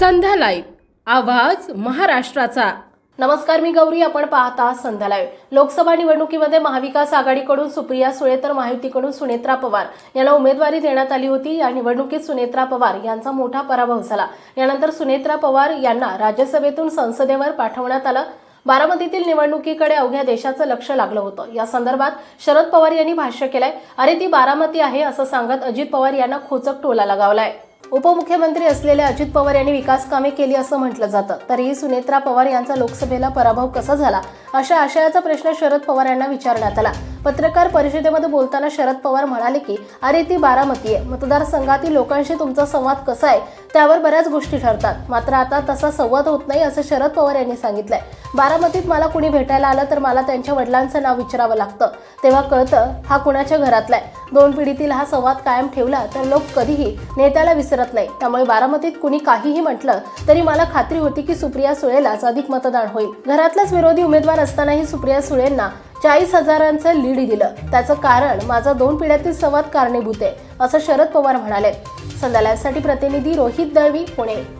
संध्या live आवाज महाराष्ट्राचा. नमस्कार मी गौरी. आपण पाहता संध्या लाईव्ह लोकसभा निवडणुकीमध्ये महाविकास आघाडीकडून सुप्रिया सुळे तर महायुतीकडून सुनेत्रा पवार यांना उमेदवारी देण्यात आली होती. या निवडणुकीत सुनेत्रा पवार यांचा मोठा पराभव झाला. यानंतर सुनेत्रा पवार यांना राज्यसभेतून संसदेवर पाठवण्यात आलं. बारामतीतील निवडणुकीकडे अवघ्या देशाचं लक्ष लागलं होतं. या संदर्भात शरद पवार यांनी भाष्य केलंय अरे ती बारामती आहे असं सांगत अजित पवार यांना खोचक टोला लगावलाय. उपमुख्यमंत्री असलेल्या अजित पवार यांनी विकास कामे केली असं म्हटलं जातं. तरीही सुनेत्रा पवार यांचा लोकसभेला पराभव कसा झाला? अशा आशयाचा प्रश्न शरद पवार यांना विचारण्यात आला. पत्रकार परिषदेमध्ये बोलताना शरद पवार म्हणाले की अरे ती बारामती आहे. मतदारसंघातील लोकांशी तुमचा संवाद कसा आहे? त्यावर बऱ्याच गोष्टी ठरतात. मात्र आता तसा संवाद होत नाही असं शरद पवार यांनी सांगितलंय. बारामतीत मला कुणी भेटायला आलं तर मला त्यांच्या वडिलांचं नाव विचारावं लागतं. तेव्हा कळतं हा कुणाच्या घरातला आहे. दोन पिढीतील हा संवाद कायम ठेवला तर लोक कधीही नेत्याला विसरत नाही. त्यामुळे बारामतीत कुणी काहीही म्हटलं तरी मला खात्री होती की सुप्रिया सुळेलाच अधिक मतदान होईल. घरातलाच विरोधी उमेदवार असतानाही सुप्रिया सुळेंना चाळीस हजारांचं लीड दिलं. त्याचं कारण माझा दोन पिढ्यातील संवाद कारणीभूत आहे असं शरद पवार म्हणाले. संध्यालासाठी प्रतिनिधी रोहित दळवी पुणे.